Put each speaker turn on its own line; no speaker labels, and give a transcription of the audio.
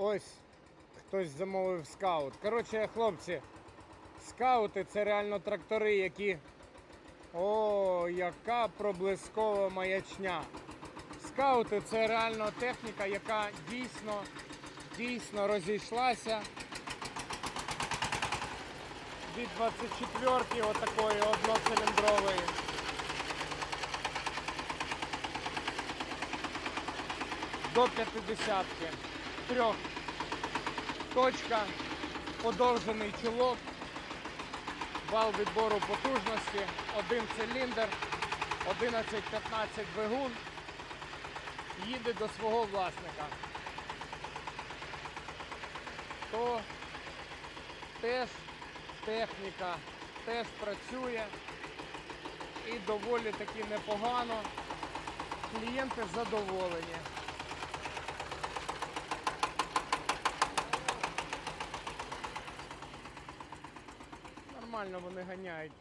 ось хтось замовив скаут. Коротше, хлопці, скаути це реально трактори, які. О, яка проблискова маячня. Скаути це реально техніка, яка дійсно, дійсно розійшлася від 24-ки отакої одноциліндрової. До 50-ки. Трьох. Точка, подовжений чулок, вал відбору потужності, один циліндр, 11-15 двигун. Їде до свого власника. То теж техніка теж працює і доволі таки непогано. Клієнти задоволені. Нормально вони ганяють.